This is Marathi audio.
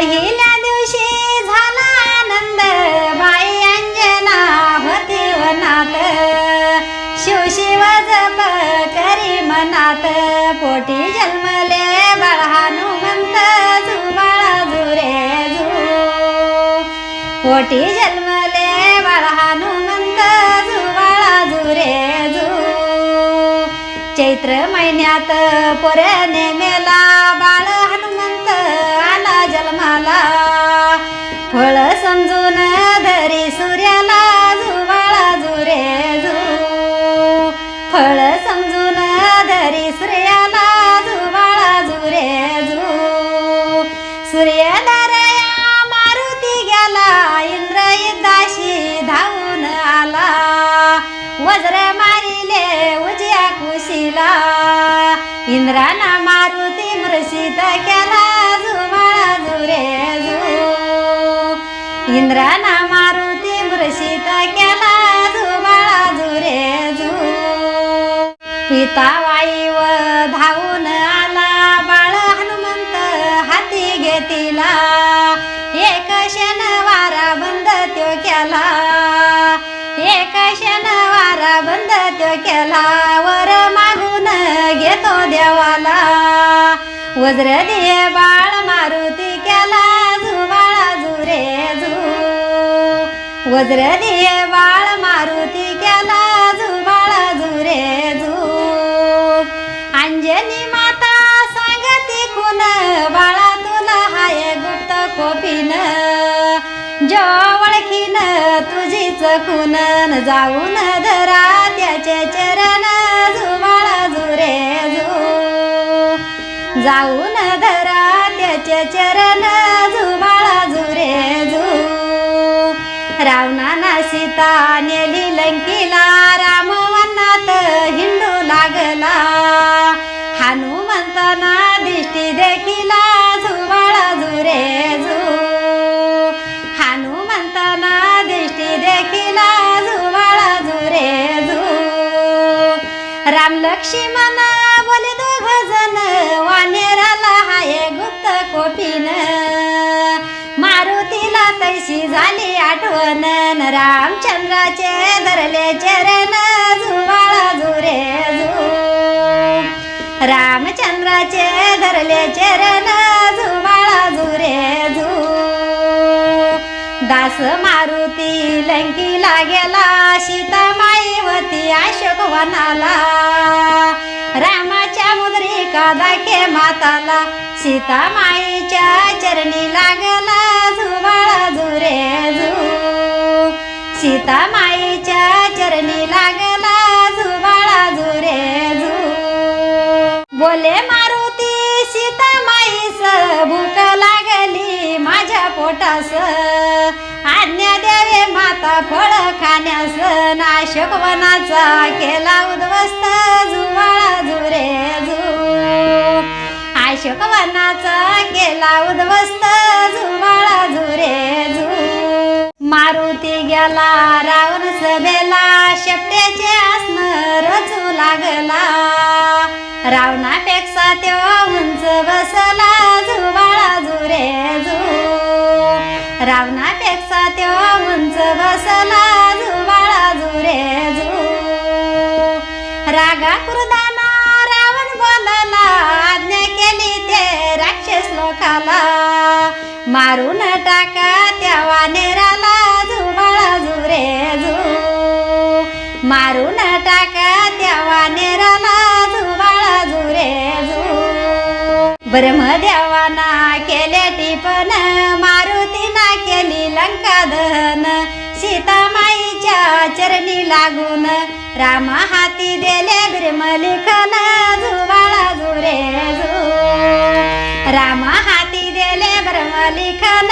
पहिल्या दिवशी झाला आनंद. बाई अंजना होती वनात. शिवशिव जप करी मनात. पोटी जन्मले बाळ हनुमंत जुबाळा जुरे जू पोटी जन्मले बाळ हनुमंत जुबाळा जुरे जू चैत्र महिन्यात पोऱ्याने मेला बाळ. आला. फळ समजून धरी सूर्याला जुवाळा जुरे जू. फळ समजून धरी सूर्याला जुवाळा जुरे जू. सूर्यधारया मारुती गेला इंद्र युद्धाशी धावून आला. वज्र मारिले उजया कुशीला. इंद्राना मारुती मृषित केला. पिता धावून आला बाळ हनुमंत हाती घेतिला एक शनवारा बंद त्यो केला. एक शनवारा बंद त्यो केला. वर मागून घेतो देवाला. वज्र दे बाळ मारुती केला. जुबाळा जुरे जू वज्र दे बाळ मारुती केला. जुबाळा जुरे ओळखीन तुझीच कुन जाऊन धरा त्याचे चरण झुमाळा जुरे जू. जाऊन धरा त्याचे चरण झुमाळा जुरे जू. रावणाना सीता नेली लंकीला राम राम लक्ष्मणा बोले दोघ जण वानेराला हाय गुप्त कोपीन मारुतीला तैशी झाली आठवण रामचंद्राचे धरले चरण जुवाळा जुरे जू. रामचंद्राचे धरले चरण जुवाळा जुरे जू. दास मारुती लंकीला गेला सीता अशोकवनाला अशोक रामाच्या मुद्रिका दाखे माताला. सीता माईच्या चरणी लागला झुबाळा झुरे झू सीता माईच्या चरणी लागला झुबाळा झुरे झू बोले मारुती सीता माईस भूक लागली माझ्या पोटास. फळ खाण्यास नाशक वनाचा केला उद्ध्वस्त जुवाळा जुरे जू. आशोक वनाचा केला उद्ध्वस्त जुवाळा जुरे जू. मारुती गेला रावण सभेला शेपट्याचे आसन रचू लागला. रावणापेक्षा तेव्हा उंच बसला जुवाळा जुरे जू. रावणापेक्षा त्यो उंच बसला जुवाळा जुरे जू. रागा कृदाना रावण बोलला आज्ञा केली ते राक्षस लोकाला. मारून टाका त्या नेराला जुबाळा जुरे झू मारून टाका त्या नेराला जुबाळा जुरे जू. ब्रह्मदेवाना केले टिपण मारुतीना लंकाधन सीतामाईच्या चरणी लागून रामा हाती दिले ब्रह्मलिखन जुवाळा जुरे जु. रामा हाती दिले ब्रह्मलिखन